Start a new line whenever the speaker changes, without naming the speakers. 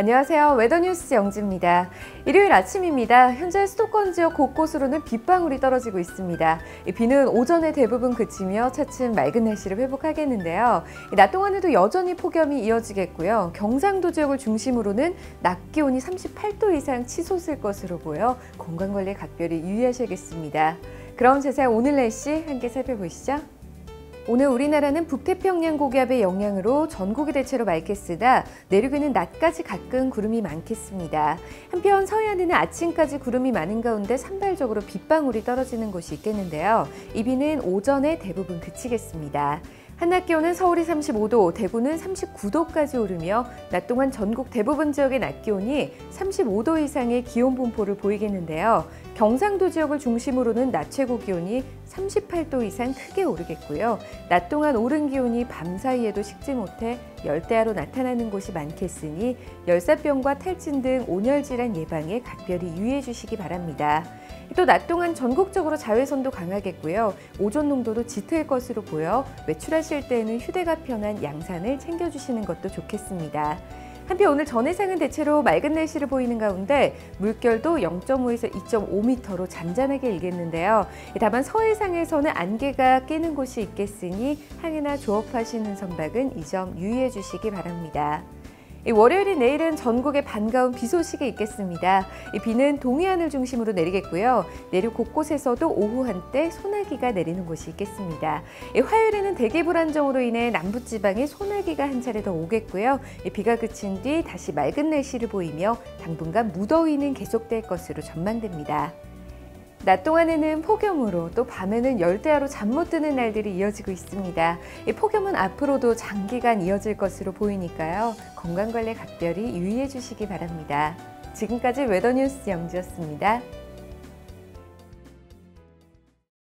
안녕하세요. 웨더뉴스 영지입니다. 일요일 아침입니다. 현재 수도권 지역 곳곳으로는 빗방울이 떨어지고 있습니다. 이 비는 오전에 대부분 그치며 차츰 맑은 날씨를 회복하겠는데요. 이낮 동안에도 여전히 폭염이 이어지겠고요. 경상도 지역을 중심으로는 낮 기온이 38도 이상 치솟을 것으로 보여 건강관리에 각별히 유의하셔야겠습니다. 그럼 자세한 오늘 날씨 함께 살펴보시죠. 오늘 우리나라는 북태평양 고기압의 영향으로 전국이 대체로 맑겠으나 내륙에는 낮까지 가끔 구름이 많겠습니다. 한편 서해안에는 아침까지 구름이 많은 가운데 산발적으로 빗방울이 떨어지는 곳이 있겠는데요. 이 비는 오전에 대부분 그치겠습니다. 한낮 기온은 서울이 35도, 대구는 39도까지 오르며 낮 동안 전국 대부분 지역의 낮 기온이 35도 이상의 기온 분포를 보이겠는데요. 경상도 지역을 중심으로는 낮 최고 기온이 38도 이상 크게 오르겠고요. 낮 동안 오른 기온이 밤 사이에도 식지 못해 열대야로 나타나는 곳이 많겠으니 열사병과 탈진 등 온열 질환 예방에 각별히 유의해 주시기 바랍니다. 또 낮 동안 전국적으로 자외선도 강하겠고요. 오존 농도도 짙을 것으로 보여 외출하실 때에는 휴대가 편한 양산을 챙겨주시는 것도 좋겠습니다. 한편 오늘 전해상은 대체로 맑은 날씨를 보이는 가운데 물결도 0.5에서 2.5m로 잔잔하게 일겠는데요. 다만 서해상에서는 안개가 끼는 곳이 있겠으니 항해나 조업하시는 선박은 이 점 유의해 주시기 바랍니다. 이 월요일인 내일은 전국에 반가운 비 소식이 있겠습니다. 이 비는 동해안을 중심으로 내리겠고요. 내륙 곳곳에서도 오후 한때 소나기가 내리는 곳이 있겠습니다. 이 화요일에는 대기 불안정으로 인해 남부지방에 소나기가 한 차례 더 오겠고요. 이 비가 그친 뒤 다시 맑은 날씨를 보이며 당분간 무더위는 계속될 것으로 전망됩니다. 낮 동안에는 폭염으로 또 밤에는 열대야로 잠 못 드는 날들이 이어지고 있습니다. 이 폭염은 앞으로도 장기간 이어질 것으로 보이니까요. 건강관리에 각별히 유의해 주시기 바랍니다. 지금까지 웨더뉴스 영지였습니다.